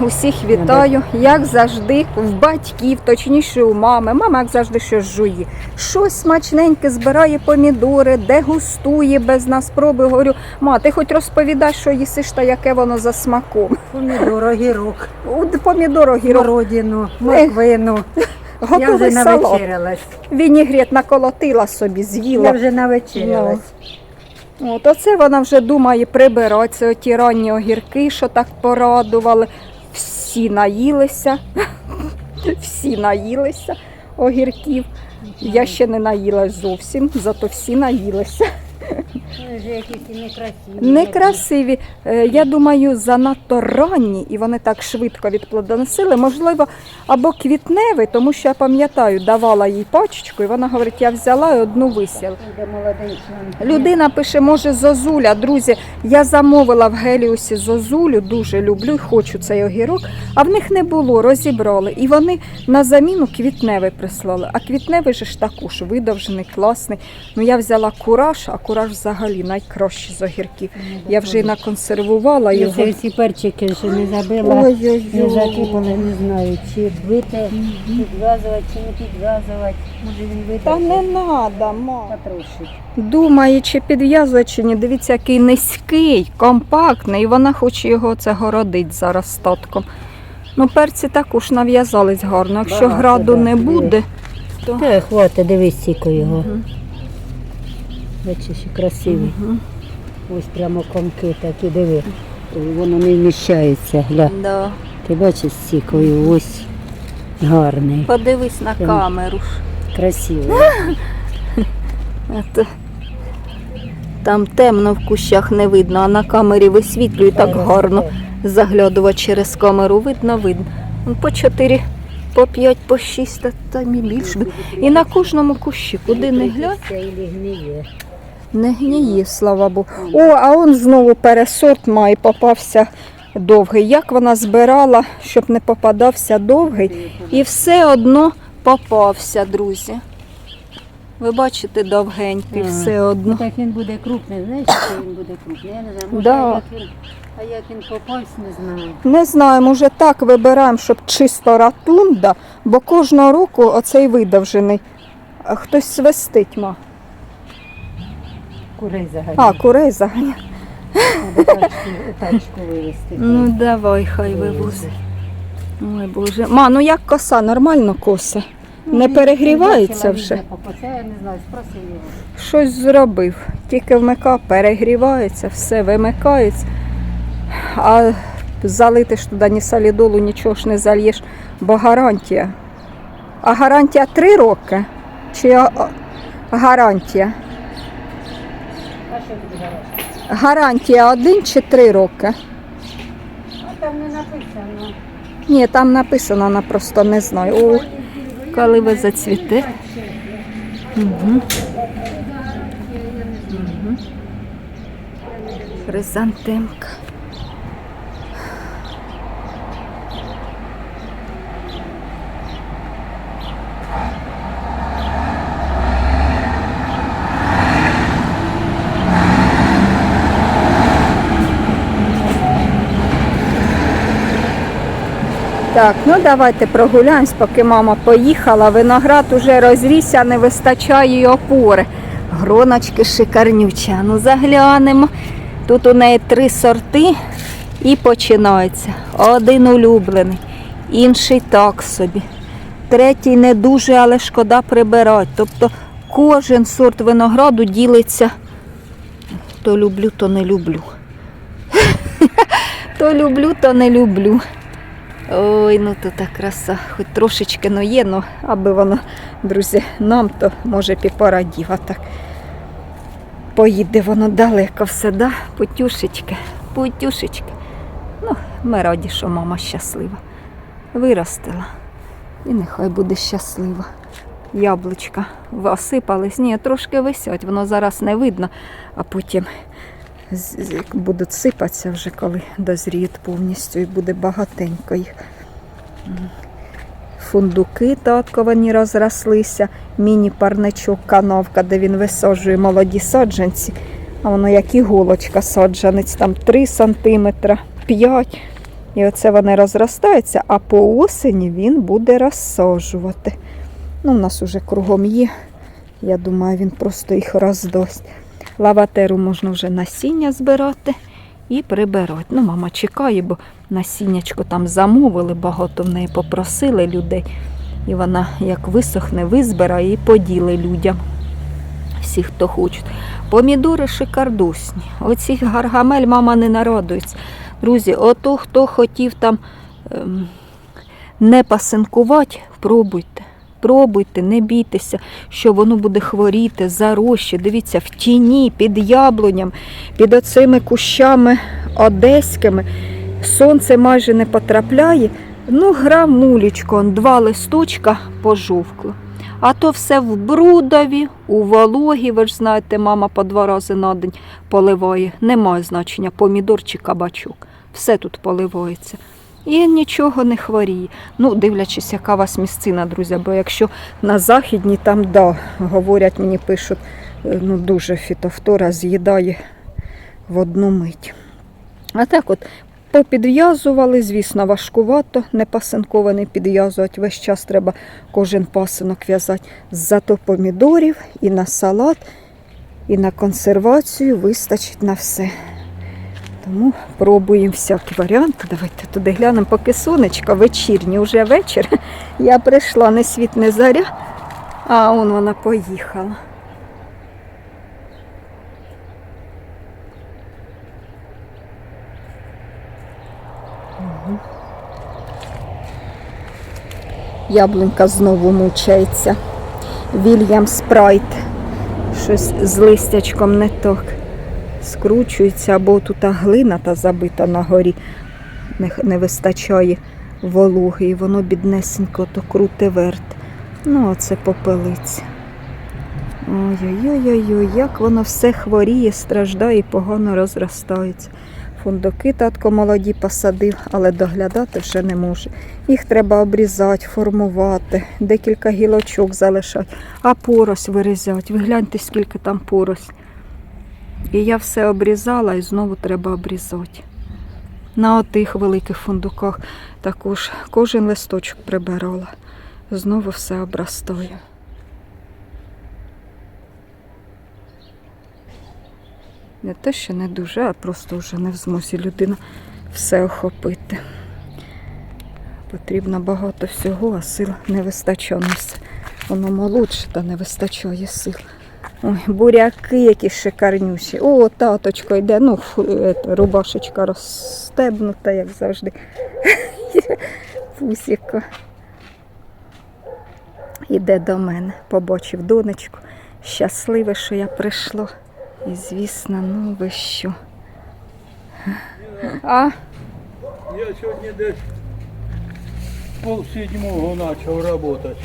усіх вітаю. Як завжди, в батьків, точніше у мами. Мама, як завжди, щось жує. Щось смачненьке збирає помідори, дегустує без нас проби. Говорю, ма, ти хоч розповідай, що їсиш та яке воно за смаком. Помідор, огірок, помідор, огірок, городину, морквину. Я вже готовий салат. навечерялась. Вінігрет наколотила собі, з'їла. Я вже навечерялась. От оце вона вже думає прибирати. Оті ранні огірки, що так порадували. Всі наїлися. Всі наїлися огірків. Я ще не наїлась зовсім, зато всі наїлися. Некрасиві. Некрасиві. Я думаю, занадто ранні, і вони так швидко відплодоносили. Можливо, або квітневий, тому що я пам'ятаю, давала їй пачечку, і вона говорить, я взяла і одну висіла. Людина пише, може, зозуля. Друзі, я замовила в Геліусі зозулю, дуже люблю хочу цей огірок, а в них не було, розібрали. І вони на заміну квітневий прислали. А квітневий же ж також видовжений, класний. Ну я взяла кураж, а кураж взагалі найкращий з огірків. Я вже наконсервувала Я його. це всі перчики ще не забила. Ой-ой-ой. закипали, не знаю, чи бити, підв'язувати, чи не підв'язувати. Може він витягне. Та не треба, ма. Та. Думає, чи підв'язує, чи ні. Дивіться, який низький, компактний, і вона хоче його це городить зараз статком. Ну, перці також нав'язались гарно. Якщо Багато, граду да, не буде, то Та хватить, дивись, сіко його. Мгм. Бачиш, і красивий. Мгм. Ось прямо комки такі, диви. Воно не вміщається. Гля. Да. Ти бачиш сікою, ось гарний, Подивись на Прям. камеру. красивий. Ето. Там темно в кущах не видно, а на камері висвітлює так гарно. Заглядувати через камеру видно, видно. Ну, По 4, по 5, по 6, та там і більше. І на кожному кущі, куди не глянь. Не гніє, слава Богу. О, а он знову пересорт має, попався довгий. Як вона збирала, щоб не попадався довгий, і все одно попався, друзі. Ви бачите довгенький, Ага. все одно. Так він буде крупний, знаєш, що він буде крупний? Я не знаю, може, Да. як він, а як він попався, не знаю. Не знаю, може так вибираємо, щоб чисто ратунда, бо кожного року оцей видовжений. Хтось свистить, ма. Курей заганяє. А, курей заганяє. Треба тачку, тачку вивезти. Ну давай, хай вивози. Ой, Боже. Ма, ну як коса, нормально коса. Не перегрівається вже. Це я не знаю, спроси його. Щось зробив. Тільки вмикав, перегрівається, все вимикається. А залити ж туди ні солідолу, нічого ж не зальєш, бо гарантія. А гарантія три роки? Чи гарантія? Що буде гараж? Гарантія один чи три роки? Ну, там не написано. Ні, там написано, вона просто не знаю. О, коли ви зацвіте. Угу. Угу. Хризантемка. Так, ну давайте прогуляємось, поки мама поїхала. Виноград уже розрісся, не вистачає й опори. Гроночки шикарнюча. Ну заглянемо. Тут у неї три сорти і починається. Один улюблений, інший так собі. Третій не дуже, але шкода прибирати. Тобто кожен сорт винограду ділиться. То люблю, то не люблю. То люблю, то не люблю. Ой, ну то та краса. Хоч трошечки ну є, ну аби воно, друзі, нам то може півпора діва так. Поїде воно далеко все, да? Путюшечки, путюшечки. Ну, ми раді, що мама щаслива. Виростила. І нехай буде щаслива. Яблучка осипались. Ні, трошки висять, воно зараз не видно, а потім будуть сипатися вже, коли дозріють повністю і буде багатенько їх. Фундуки татковані розрослися, міні-парничок, канавка, де він висаджує молоді саджанці. А воно як іголочка саджанець, там 3 см, 5 І оце вони розростаються, а по осені він буде розсаджувати. Ну, у нас уже кругом є. Я думаю, він просто їх роздасть. Лаватеру можна вже насіння збирати і прибирати. Ну, мама чекає, бо насіннячко там замовили, багато в неї попросили людей. І вона як висохне, визбирає і поділи людям. Всі, хто хочуть. Помідори шикардосні. Оці гаргамель мама не народується. Друзі, ото хто хотів там ем, не пасинкувати, пробуйте. Пробуйте, не бійтеся, що воно буде хворіти, зарощі. Дивіться, в тіні, під яблуням, під оцими кущами одеськими. Сонце майже не потрапляє. Ну, он два листочка пожовкло. А то все в брудові, у вологі, ви ж знаєте, мама по два рази на день поливає. Немає значення помідор чи кабачок. Все тут поливається. І нічого не хворіє. Ну, дивлячись, яка у вас місцина, друзі, бо якщо на західній, там, да, говорять, мені пишуть, е, ну, дуже фітофтора з'їдає в одну мить. А так от попідв'язували, звісно, важкувато, не пасинкований підв'язувати. Весь час треба кожен пасинок в'язати. Зато помідорів і на салат, і на консервацію вистачить на все. Тому пробуємо всякі варіанти. Давайте туди глянемо, поки сонечко вечірнє, вже вечір. Я прийшла не світ, не заря, а он вона поїхала. Яблунька знову мучається. Вільям Спрайт. Щось з листячком не так скручується, або тут глина та забита на горі, не, вистачає вологи, і воно біднесенько то круте верт. Ну, оце попелиця. Ой-ой-ой, як воно все хворіє, страждає і погано розростається. Фундуки татко молоді посадив, але доглядати вже не може. Їх треба обрізати, формувати, декілька гілочок залишати, а порось вирізати. Ви гляньте, скільки там порось. І я все обрізала і знову треба обрізати. На отих великих фундуках також кожен листочок прибирала. Знову все обростає. Не те, що не дуже, а просто вже не в змозі людина все охопити. Потрібно багато всього, а сил не вистачає. Воно молодше, та не вистачає сил. Ой, буряки які шикарнющі. О, таточко йде. Ну, рубашечка розстебнута, як завжди. Пусіка. Іде до мене, побачив донечку. Щасливе, що я прийшла. І звісно, ну ви що. А, Я сьогодні десь пол седьмого почав працювати.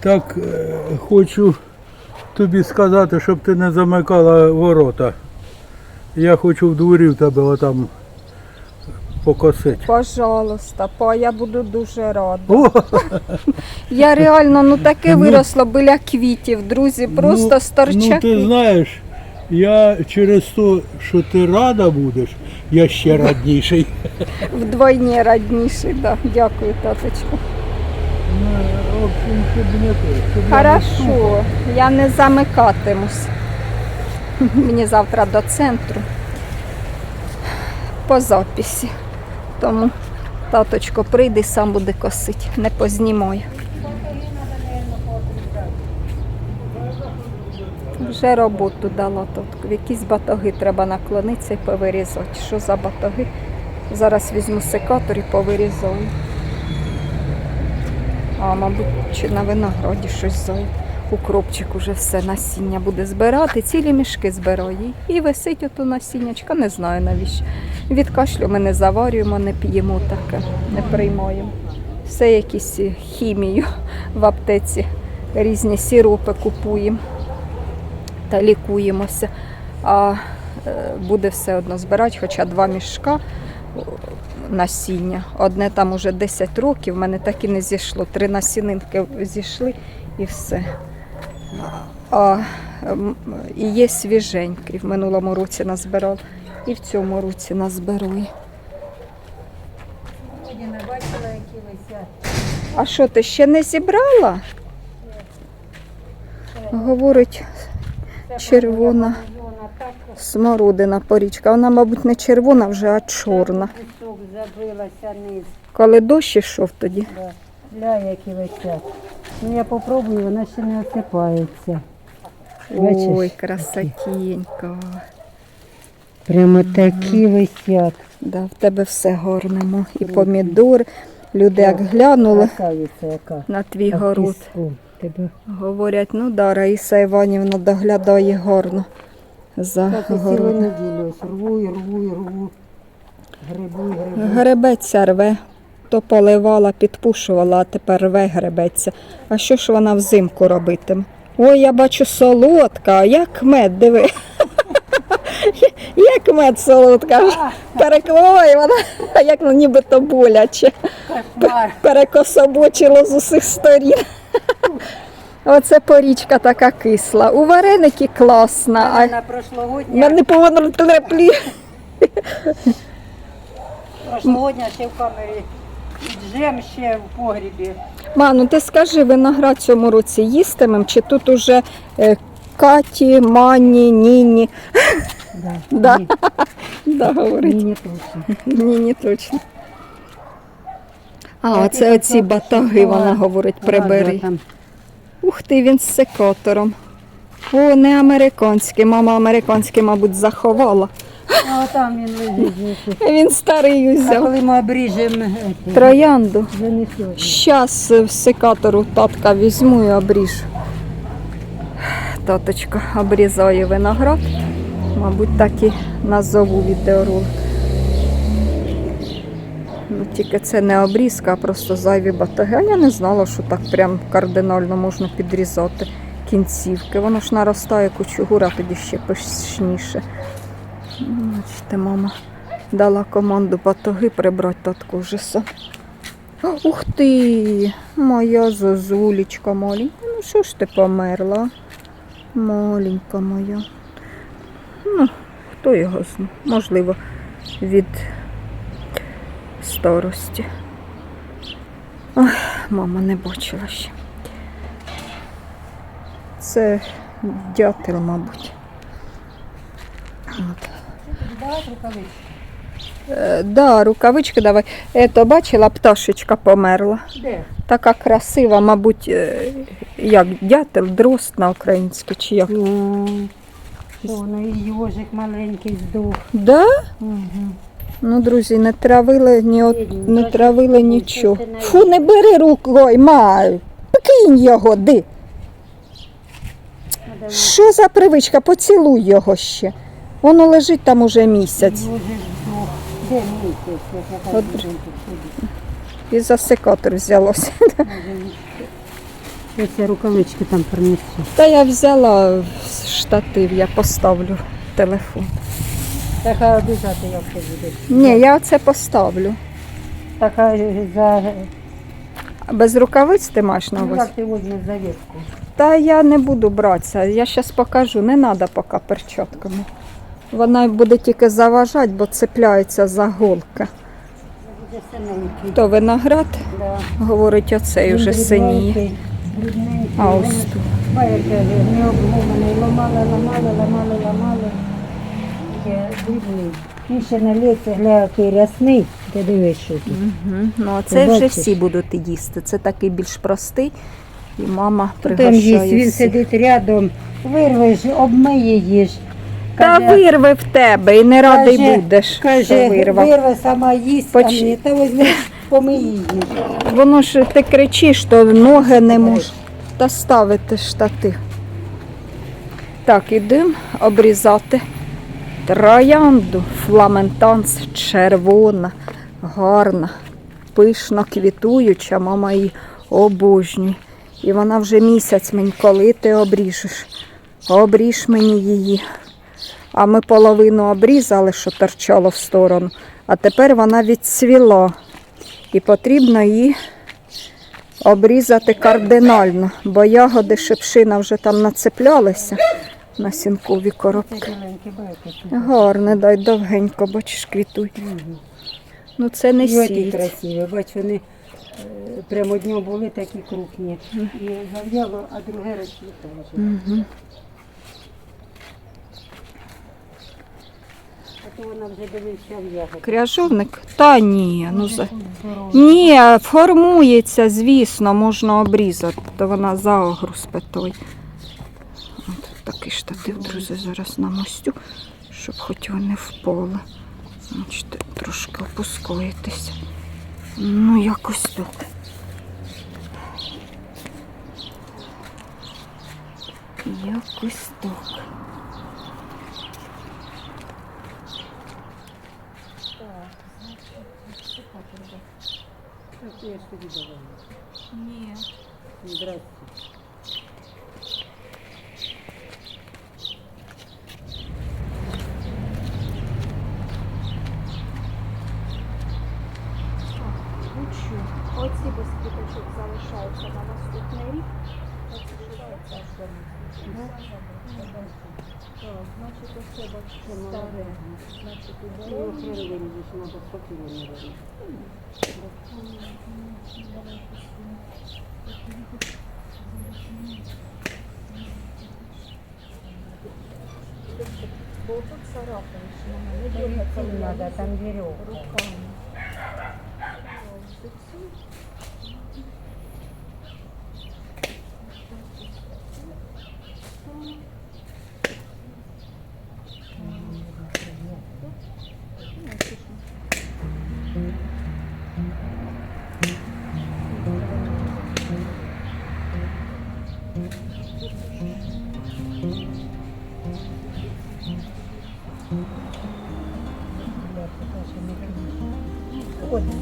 Так е, хочу тобі сказати, щоб ти не замикала ворота. Я хочу в дворі в тебе отам покосити. пожалуйста, па, я буду дуже рада. О, Я реально ну таке Ну, виросло біля квітів, друзі, просто ну, старчаки. Ну ти знаєш, я через те, що ти рада будеш, я ще радніший. Вдвойні радніший, да. Дякую, таточку. Ну, в общем, щоб не те, щоб я не Хорошо, я не замикатимусь. Мені завтра до центру по записі. Тому таточко прийде сам буде косити, не познімаю. Вже роботу дала. В якісь батоги треба наклонитися і повирізати. Що за батоги? Зараз візьму секатор і повирізаю. А, мабуть, чи на винограді щось зайде. Укропчик уже все насіння буде збирати, цілі мішки збирає. І висить ото насіннячка, не знаю навіщо. Від кашлю ми не заварюємо, не п'ємо таке, не приймаємо. Все якісь хімію в аптеці, різні сиропи купуємо та лікуємося. А е, буде все одно збирати, хоча два мішка насіння. Одне там уже 10 років, в мене так і не зійшло. Три насінинки зійшли і все. А, і є свіженькі. В минулому році назбирав. І в цьому році висять. А що ти ще не зібрала? Говорить Червона. смородина порічка. Вона, мабуть, не червона вже, а чорна. Кусок забилася низ. Коли дощ ішов тоді. Да. Гля, які висять. Ну я попробую, вона ще не осипається. Бачиш? Ой, красотінька. Прямо такі висять. Да, в тебе все гарнемо. І помідор. Люди як глянули Красавиця яка. на твій А город. піску. Тебе. Говорять, ну да, Раїса Іванівна доглядає гарно за Так і цілу городом. неділю ось рву і рву і рву. Гребеться рве. То поливала, підпушувала, а тепер рве гребеться. А що ж вона взимку робитиме? Ой, я бачу солодка, як мед, диви. Як мед солодка. Переклой вона, як нібито боляче. Перекособочило з усіх сторін. Оце порічка така кисла. У вареники класна, а прошлогодня, мене повинно треплі. Прошлогодня ще в камері. Джем ще в погрібі. Ма, ну ти скажи, виноград цьому році їстимем, чи тут уже е, Каті, Мані, Ніні? Да. Да. Ні, Да, говорить. ні, не точно. Ніні точно. А, Я тільки оці трохи батаги, шукала. вона говорить, прибери. Ладно, там. Ух ти, він з секатором. О, не американський. Мама американський, мабуть, заховала. А там він лежить. Він старий А взяв. коли ми обріжемо, е, Троянду. занесемо. Щас в секатору татка візьму і обріжу. Таточка обрізає виноград. Мабуть, так і назову відеоролик. Ну, тільки це не обрізка, а просто зайві батаги. А я не знала, що так прям кардинально можна підрізати кінцівки. Воно ж наростає кучугура, тоді ще пишніше. Бачите, мама дала команду батаги прибрати татку вже. Ух ти, моя зозулечка маленька. Ну що ж ти померла? Маленька моя. Ну, хто його знає? Можливо, від старості. Ой, мама не бачила ще. Це дятел, мабуть. От. Давай рукавички. Е, да, рукавички давай. Ето, бачила, пташечка померла. Де? Така красива, мабуть, е, як дятел, дрозд на українське, чи як. Ну, воно і йожик маленький здох. Да? Угу. Ну, друзі, не травили, ні от, не травили нічого. Фу, не бери рукою, ма, покинь його, ди. Що за привичка? Поцілуй його ще. Воно лежить там уже місяць. Де місяць? Я От. так І за секатор взялося. Я ці рукавички там принесу. Та я взяла штатив, я поставлю телефон. Так а обіжати як ти будеш? Ні, я оце поставлю. Так а за... Без рукавиць ти маєш на Ну, увазі? як ти візьмеш завітку? Та я не буду братися. Я зараз покажу. Не треба поки перчатками. Вона буде тільки заважати, бо цепляється за синенький. То виноград, Да. говорить, оцей вже дрібненький. А ось тут. Не. Ламали, ламали, ламали, ламали. Дрібний. Він ще налється, гля, який рясний. Ти дивись, що тут. Угу. Ну, а це вже всі будуть їсти. Це такий більш простий. І мама Там їсть, пригощає він сидить рядом, вирвеш, обмиє їж. Та вирви в тебе і не радий Каже- будеш, Каже, вирвав. вирве сама їсть, Поч- а мені, та возьми, помиї їж. Воно ж ти кричиш, що ноги не можеш. Та ставити штатив. Так, ідемо обрізати троянду, фламентанс, червона, гарна, пишно квітуюча, мама її обожнює. І вона вже місяць мені, коли ти обріжеш. Обріж мені її. А ми половину обрізали, що торчало в сторону, а тепер вона відцвіла. І потрібно її обрізати кардинально, бо ягоди шипшина вже там нацеплялися, насінкові коробки. Це зеленьке, байки. Гарне, дай довгенько, бачиш, квітуй. Ну це не І красиві, бач, вони е, прямо днем були такі крупні. І зав'яло, а друге розцвітало. Угу. А то вона. Кряжовник? Та ні, ну за. Ні, формується, звісно, можна обрізати, то вона загруз той. От такий штатив, друзі, зараз намостю, щоб хоч вони впали. Бачите, трошки опускаєтеся. Ну, якось так. Якось так. я ж тобі давала. Ні. Здрасте. Учу. Оці без квіточок залишаються на наступний рік. Так, значить, оце бачите, старе. Значить, І охренень їх треба спокійно не робити. Бо тут царапаєш, не Там дергаться йти треба, там вірьовка. руками. От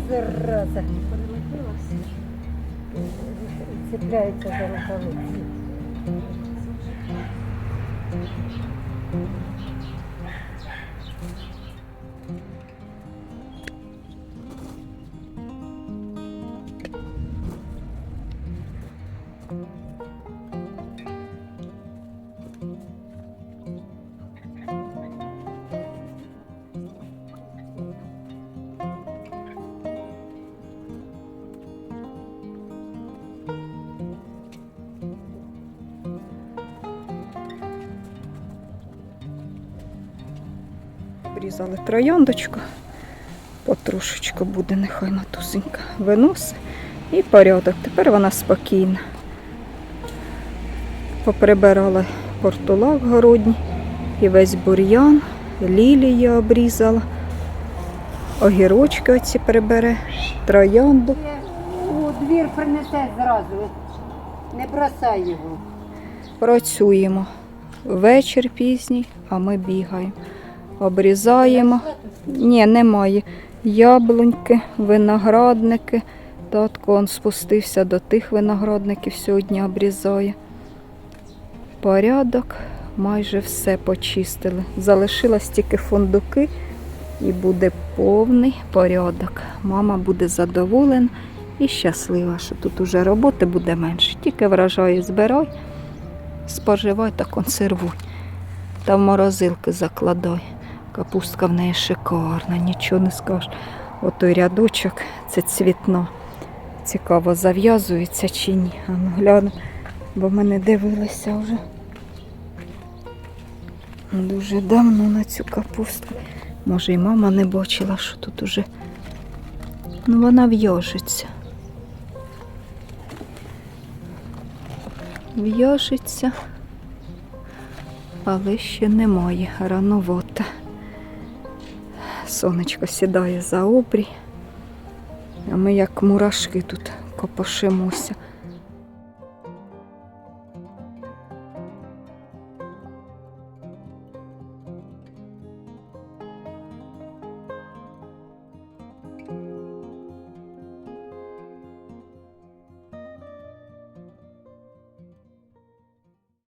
зараза. Цепляється за рукавиці. Обрізали трояндочку. Потрошечку буде, нехай матусенька виносить. І порядок. Тепер вона спокійна. Поприбирала портулак городній і весь бур'ян, лілії обрізала. Огірочки оці прибере, троянду. У двір принесе зразу. Не бросай його. Працюємо. Вечір пізній, а ми бігаємо. Обрізаємо. Ні, немає. Яблуньки, виноградники. Татко он спустився до тих виноградників, сьогодні обрізає. Порядок, майже все почистили. Залишилось тільки фундуки і буде повний порядок. Мама буде задоволена і щаслива, що тут уже роботи буде менше. Тільки врожаю збирай, споживай та консервуй. Та в морозилки закладай. Капустка в неї шикарна, нічого не скажеш. Отой рядочок це цвітно. Цікаво, зав'язується чи ні. А ну гляну, бо ми не дивилися вже. Дуже давно на цю капустку. Може, і мама не бачила, що тут уже. Ну, вона в'яжеться. В'яжеться, але ще немає, рановато. Сонечко сідає за обрій, а ми як мурашки тут копошимося.